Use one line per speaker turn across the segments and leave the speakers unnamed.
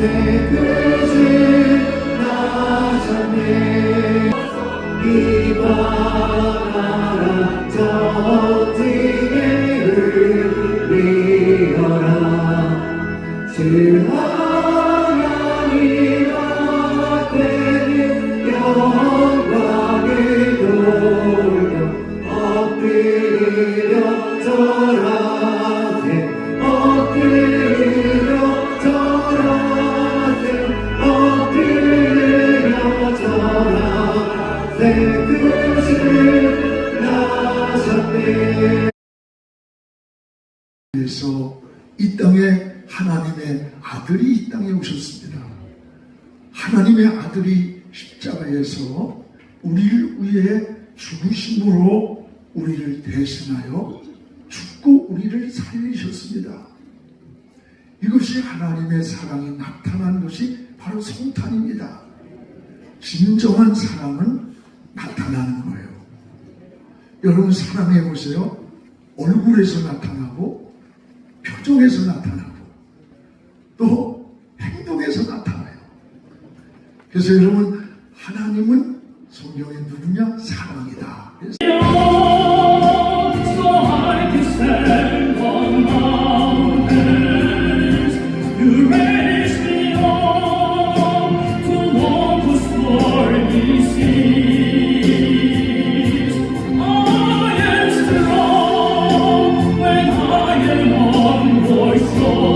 태그지 나셨네
그래서 이 땅에 하나님의 아들이 이 땅에 오셨습니다. 하나님의 아들이 십자가에서 우리를 위해 죽으심으로 우리를 대신하여 죽고 우리를 살리셨습니다. 이것이 하나님의 사랑이 나타난 것이 바로 성탄입니다. 진정한 사랑은 나타나는 거예요. 여러분 사랑해 보세요. 얼굴에서 나타나고 표정에서 나타나고 또 행동에서 나타나요. 그래서 여러분 하나님은 성경에 누구냐? 사랑이다. 그래서
deinem Morgen, wo ich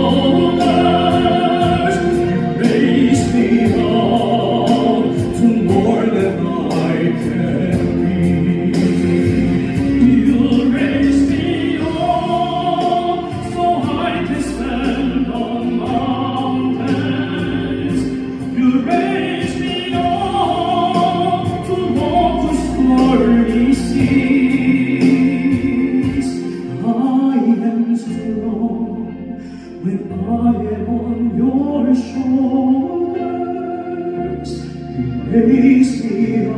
raise me up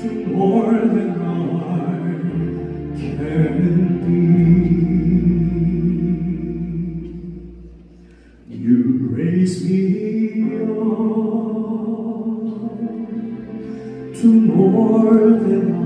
to more than I can be. You raise me up to more than I